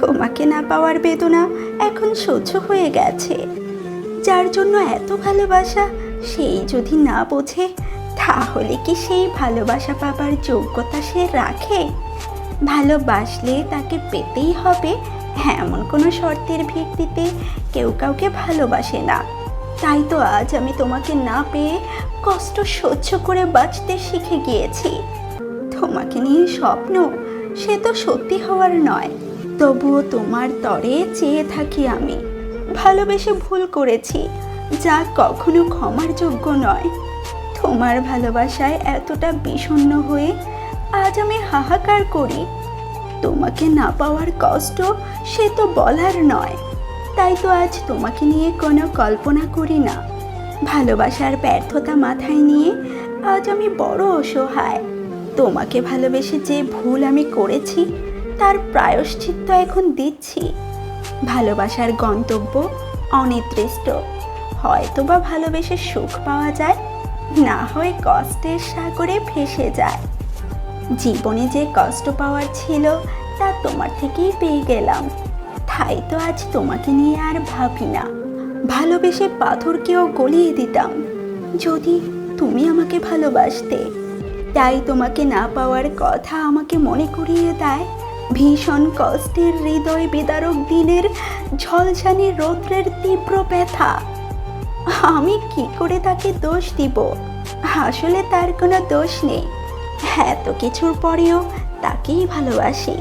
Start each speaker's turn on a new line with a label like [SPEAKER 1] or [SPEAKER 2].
[SPEAKER 1] তোমাকে না পাওয়ার বেদনা এখন সহ্য হয়ে গেছে। যার জন্য এত ভালোবাসা, সেই যদি না বোঝে, তাহলে কি সেই ভালোবাসা পাবার যোগ্যতা সে রাখে? ভালোবাসলে তাকে পেতেই হবে এমন কোনো শর্তের ভিত্তিতে কেউ কাউকে ভালোবাসে না। তাই তো আজ আমি তোমাকে না পেয়ে কষ্ট সহ্য করে বাঁচতে শিখে গিয়েছি। তোমাকে নিয়ে স্বপ্ন, সে তো সত্যি হওয়ার নয়। তবুও তোমার তরে চেয়ে থাকি আমি। ভালোবেসে ভুল করেছি, যা কখনো ক্ষমার যোগ্য নয়। তোমার ভালোবাসায় এতটা বিষণ্ণ হয়ে আজ আমি হাহাকার করি। তোমাকে না পাওয়ার কষ্ট সে তো বলার নয়। তাই তো আজ তোমাকে নিয়ে কোনো কল্পনা করি না। ভালোবাসার ব্যর্থতা মাথায় নিয়ে আজ আমি বড় অসহায়। তোমাকে ভালোবেসে যে ভুল আমি করেছি তার প্রায়শ্চিত্ত এখন দিচ্ছি। ভালোবাসার গন্তব্য অনির্দিষ্ট। হয়তো বা ভালোবেসে সুখ পাওয়া যায়, না হয় কষ্টের সাগরে ভেসে যায়। জীবনে যে কষ্ট পাওয়ার ছিল, তা তোমার থেকেই পেয়ে গেলাম। তাই তো আজ তোমাকে নিয়ে আর ভাবি না। ভালোবেসে পাথরকেও গলিয়ে দিতাম। যদি তুমি আমাকে ভালোবাসতে, তাই তোমাকে না পাওয়ার কথা আমাকে মনে করিয়ে দেয়? ভীষণ কষ্টের হৃদয় বিদারক দিনের ঝলঝানি রৌদ্রের তীব্র ব্যথা। আমি কি করে তাকে দোষ দিব? আসলে তার কোনো দোষ নেই। এত কিছুর পরেও তাকেই ভালোবাসি।